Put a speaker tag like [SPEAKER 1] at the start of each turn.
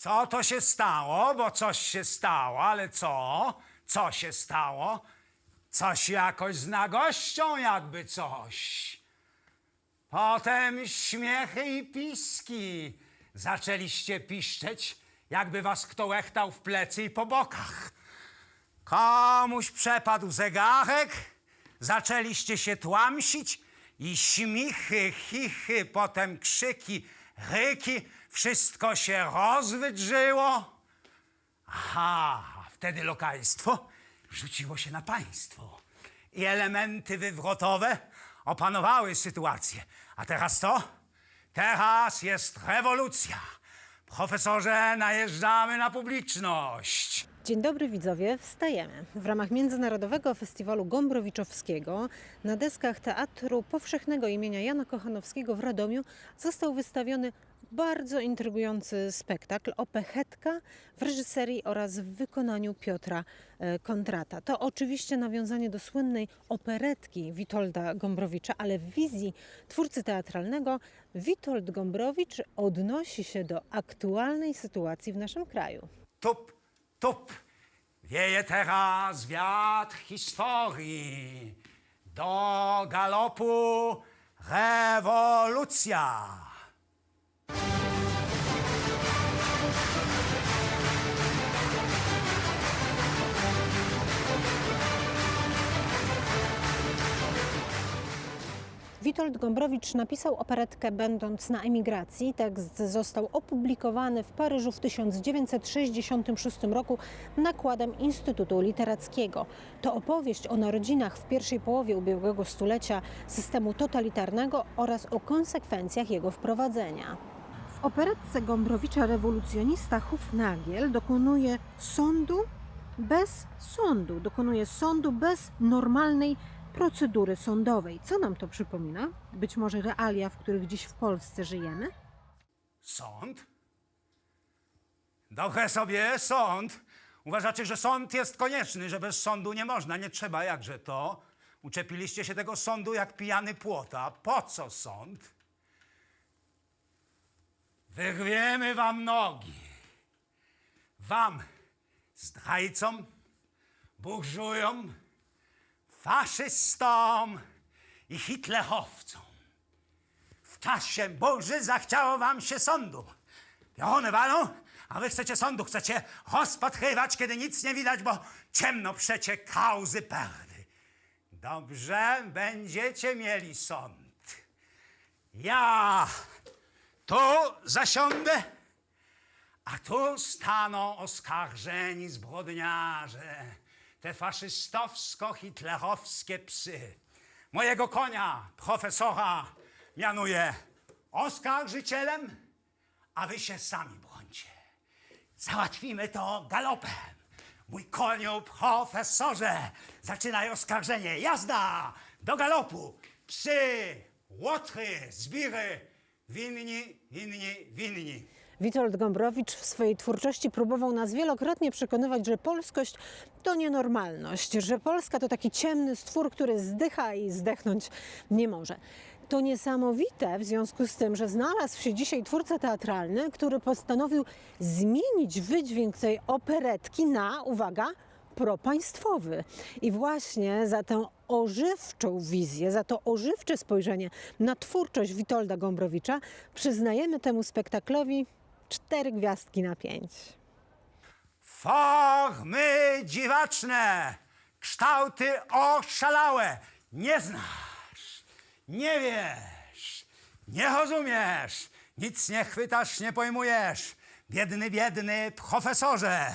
[SPEAKER 1] Co to się stało? Bo coś się stało, ale co? Co się stało? Coś jakoś z nagością, jakby coś. Potem śmiechy i piski. Zaczęliście piszczeć, jakby was kto łechtał w plecy i po bokach. Komuś przepadł zegarek, zaczęliście się tłamsić i śmichy, chichy, potem krzyki, ryki, wszystko się rozwydrzyło. Aha, wtedy lokalstwo rzuciło się na państwo. I elementy wywrotowe opanowały sytuację. A teraz co? Teraz jest rewolucja. Profesorze, najeżdżamy na publiczność.
[SPEAKER 2] Dzień dobry widzowie, wstajemy. W ramach Międzynarodowego Festiwalu Gombrowiczowskiego na deskach Teatru Powszechnego imienia Jana Kochanowskiego w Radomiu został wystawiony bardzo intrygujący spektakl Opechetka w reżyserii oraz w wykonaniu Piotra e, Kondrata. To oczywiście nawiązanie do słynnej operetki Witolda Gombrowicza, ale w wizji twórcy teatralnego Witold Gombrowicz odnosi się do aktualnej sytuacji w naszym kraju.
[SPEAKER 1] Tup, tup. Wieje teraz wiatr historii. Do galopu rewolucja.
[SPEAKER 2] Witold Gombrowicz napisał operetkę będąc na emigracji. Tekst został opublikowany w Paryżu w 1966 roku nakładem Instytutu Literackiego. To opowieść o narodzinach w pierwszej połowie ubiegłego stulecia systemu totalitarnego oraz o konsekwencjach jego wprowadzenia. W operetce Gombrowicza rewolucjonista Hufnagiel dokonuje sądu bez sądu, dokonuje sądu bez normalnej procedury sądowej. Co nam to przypomina? Być może realia, w których dziś w Polsce żyjemy?
[SPEAKER 1] Sąd? Dobre sobie sąd. Uważacie, że sąd jest konieczny, że bez sądu nie można, nie trzeba, jakże to? Uczepiliście się tego sądu jak pijany płota. Po co sąd? Wyrwiemy wam nogi. Wam, zdrajcom, burżujom, faszystom i hitlerowcom. W czasie burzy zachciało wam się sądu. Piony walą, a wy chcecie sądu, chcecie rozpatrywać, kiedy nic nie widać, bo ciemno przecie kauzy perdy. Dobrze, będziecie mieli sąd. Ja tu zasiądę, a tu staną oskarżeni zbrodniarze, te faszystowsko-hitlerowskie psy. Mojego konia, profesora, mianuję oskarżycielem, a wy się sami brońcie. Załatwimy to galopem. Mój koniu, profesorze, zaczynaj oskarżenie. Jazda! Do galopu! Psy, łotry, zbiry, winni, winni, winni.
[SPEAKER 2] Witold Gombrowicz w swojej twórczości próbował nas wielokrotnie przekonywać, że polskość to nienormalność, że Polska to taki ciemny stwór, który zdycha i zdechnąć nie może. To niesamowite w związku z tym, że znalazł się dzisiaj twórca teatralny, który postanowił zmienić wydźwięk tej operetki na, uwaga, propaństwowy. I właśnie za tę ożywczą wizję, za to ożywcze spojrzenie na twórczość Witolda Gombrowicza przyznajemy temu spektaklowi cztery gwiazdki na pięć.
[SPEAKER 1] Formy dziwaczne, kształty oszalałe. Nie znasz, nie wiesz, nie rozumiesz, nic nie chwytasz, nie pojmujesz. Biedny, biedny profesorze.